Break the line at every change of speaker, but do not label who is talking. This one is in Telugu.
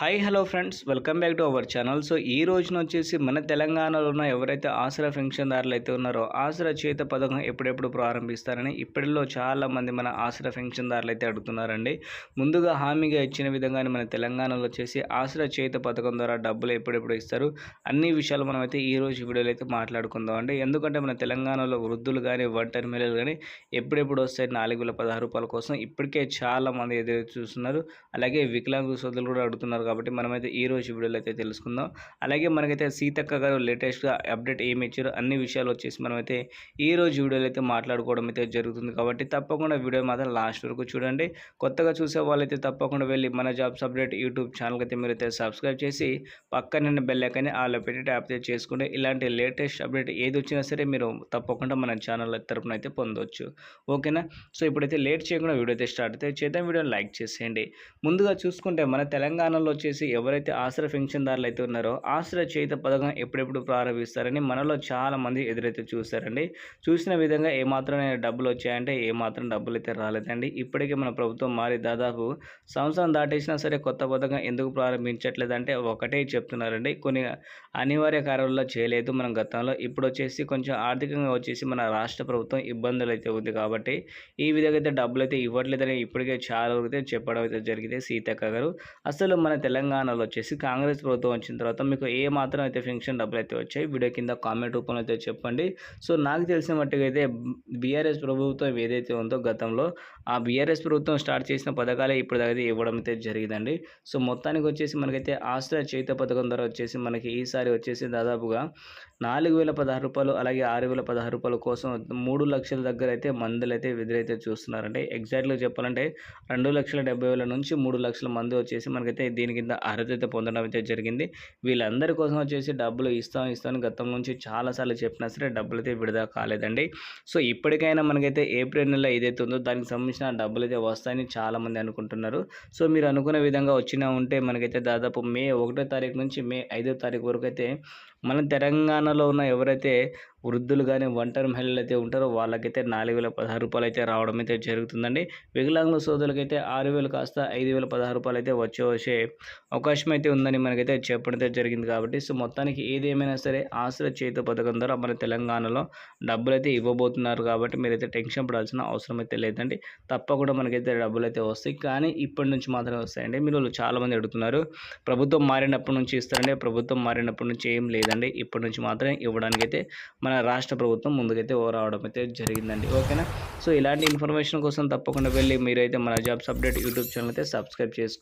Hi hello friends welcome back to our channel so ఈ రోజున వచ్చేసి మన తెలంగాణలో ఉన్న ఎవరైతే ఆసరా పెన్షన్దారులు అయితే ఉన్నారో ఆసరా చేత పథకం ఎప్పుడెప్పుడు ప్రారంభిస్తారని ఇప్పటిలో చాలామంది మన ఆసరా పెన్షన్దారులు అయితే అడుగుతున్నారండి. ముందుగా హామీగా ఇచ్చిన విధంగానే మన తెలంగాణలో వచ్చేసి ఆసరా చేత పథకం ద్వారా డబ్బులు ఎప్పుడెప్పుడు ఇస్తారు? అన్ని విషయాలు మనం అయితే ఈ రోజు వీడియోలో అయితే మాట్లాడుకుందాం అండి. ఎందుకంటే మన తెలంగాణలో వృద్ధులు కానీ ఒంటరి మహిళలు కానీ ఎప్పుడెప్పుడు వస్తాయి? నాలుగు వేల పదహారు రూపాయల కోసం ఇప్పటికే చాలామంది ఎదురు చూస్తున్నారు. అలాగే వికలాంగు సోదరులు కూడా అడుగుతున్నారు కాబట్టి మనమైతే ఈ రోజు వీడియోలో అయితే తెలుసుకుందాం. అలాగే మనకైతే సీతక్క గారు లేటెస్ట్గా అప్డేట్ ఏమి ఇచ్చారో అన్ని విషయాలు వచ్చేసి మనమైతే ఈ రోజు వీడియోలో అయితే మాట్లాడుకోవడం అయితే జరుగుతుంది. కాబట్టి తప్పకుండా వీడియో మాత్రం లాస్ట్ వరకు చూడండి. కొత్తగా చూసే వాళ్ళైతే తప్పకుండా వెళ్ళి మన జాబ్స్ అప్డేట్ యూట్యూబ్ ఛానల్కి అయితే మీరు అయితే సబ్స్క్రైబ్ చేసి పక్కన బెల్ ఐకాన్ని ఆల్ పెట్టి ట్యాప్ చేసుకుంటే ఇలాంటి లేటెస్ట్ అప్డేట్ ఏది వచ్చినా సరే మీరు తప్పకుండా మన ఛానల్ తరపున అయితే పొందవచ్చు ఓకేనా? సో ఇప్పుడైతే లేట్ చేయకుండా వీడియో అయితే స్టార్ట్ అయితే చేద్దాం. వీడియోని లైక్ చేసేయండి. ముందుగా చూసుకుంటే మన తెలంగాణలో వచ్చేసి ఎవరైతే ఆశ్రయ పెన్షన్దారులు అయితే ఉన్నారో ఆశ్రయ చేత పథకం ఎప్పుడెప్పుడు ప్రారంభిస్తారని మనలో చాలా మంది ఎదురైతే చూస్తారండి చూసిన విధంగా ఏమాత్రం డబ్బులు వచ్చాయంటే ఏమాత్రం డబ్బులు అయితే రాలేదండి. ఇప్పటికే మన ప్రభుత్వం మారి దాదాపు సంవత్సరం దాటేసినా సరే కొత్త పథకం ఎందుకు ప్రారంభించట్లేదంటే ఒకటే చెప్తున్నారండి. కొన్ని అనివార్య కారణాల్లో చేయలేదు మనం గతంలో. ఇప్పుడు వచ్చేసి కొంచెం ఆర్థికంగా వచ్చేసి మన రాష్ట్ర ప్రభుత్వం ఇబ్బందులు అయితే ఉంది కాబట్టి ఈ విధంగా అయితే డబ్బులు అయితే ఇవ్వట్లేదని ఇప్పటికే చాలా వరకు చెప్పడం అయితే జరిగింది సీతక్క గారు. అసలు మన తెలంగాణలో వచ్చేసి కాంగ్రెస్ ప్రభుత్వం వచ్చిన తర్వాత మీకు ఏ మాత్రం అయితే పెన్షన్ డబ్బులు అయితే వచ్చాయి వీడియో కింద కామెంట్ రూపంలో అయితే చెప్పండి. సో నాకు తెలిసిన మట్టుగా అయితే బీఆర్ఎస్ ప్రభుత్వం ఏదైతే ఉందో గతంలో ఆ బీఆర్ఎస్ ప్రభుత్వం స్టార్ట్ చేసిన పథకాలే ఇప్పుడు దగ్గర ఇవ్వడం అయితే జరిగిందండి. సో మొత్తానికి వచ్చేసి మనకైతే ఆశ్రయ చేత పథకం ద్వారా వచ్చేసి మనకి ఈసారి వచ్చేసి దాదాపుగా నాలుగు వేల పదహారు రూపాయలు అలాగే ఆరు వేల పదహారు రూపాయల కోసం మూడు లక్షల దగ్గర అయితే మందులు అయితే ఎదురైతే చూస్తున్నారంటే ఎగ్జాక్ట్గా చెప్పాలంటే రెండు లక్షల డెబ్బై వేల నుంచి మూడు లక్షల మంది వచ్చేసి మనకైతే దీని కింద అర్హత పొందడం అయితే జరిగింది. వీళ్ళందరి కోసం వచ్చేసి డబ్బులు ఇస్తాం ఇస్తాం గతం నుంచి చాలాసార్లు చెప్పినా సరే డబ్బులు అయితే విడుదల కాలేదండి. సో ఇప్పటికైనా మనకైతే ఏప్రిల్ నెల ఏదైతే ఉందో దానికి సంబంధించిన డబ్బులు అయితే వస్తాయని చాలామంది అనుకుంటున్నారు. సో మీరు అనుకున్న విధంగా వచ్చినా ఉంటే మనకైతే దాదాపు మే ఒకటో తారీఖు నుంచి మే ఐదో తారీఖు వరకు అయితే మన తెలంగాణలో ఉన్న ఎవరైతే వృద్ధులు కానీ ఒంటరి మహిళలు అయితే ఉంటారో వాళ్ళకైతే నాలుగు వేల పదహారు రూపాయలు అయితే రావడం అయితే జరుగుతుందండి. వికలాంగుల సోదరులకైతే ఆరు వేలు కాస్త ఐదు వేల పదహారు రూపాయలు అయితే వచ్చే వచ్చే అవకాశం అయితే ఉందని మనకైతే చెప్పడం అయితే జరిగింది కాబట్టి సో మొత్తానికి ఏదేమైనా సరే ఆశ్రయ చేత పథకం ద్వారా మన తెలంగాణలో డబ్బులు అయితే ఇవ్వబోతున్నారు కాబట్టి మీరైతే టెన్షన్ పడాల్సిన అవసరం అయితే లేదండి. తప్పకుండా మనకైతే డబ్బులు అయితే వస్తాయి. కానీ ఇప్పటి నుంచి మాత్రమే వస్తాయండి. మీరు చాలామంది అడుగుతున్నారు. ప్రభుత్వం మారినప్పటి నుంచి ఇస్తారండి. ప్రభుత్వం మారినప్పటి నుంచి ఏం లేదు లేదండి. ఇప్పటి నుంచి మాత్రమే ఇవ్వడానికి అయితే మన రాష్ట్ర ప్రభుత్వం ముందుకైతే రావడం అయితే జరిగిందండి. ఓకేనా? సో ఇలాంటి ఇన్ఫర్మేషన్ కోసం తప్పకుండా వెళ్ళి మీరైతే మన జాబ్స్ అప్డేట్ యూట్యూబ్ ఛానల్ అయితే సబ్స్క్రైబ్ చేసుకోండి.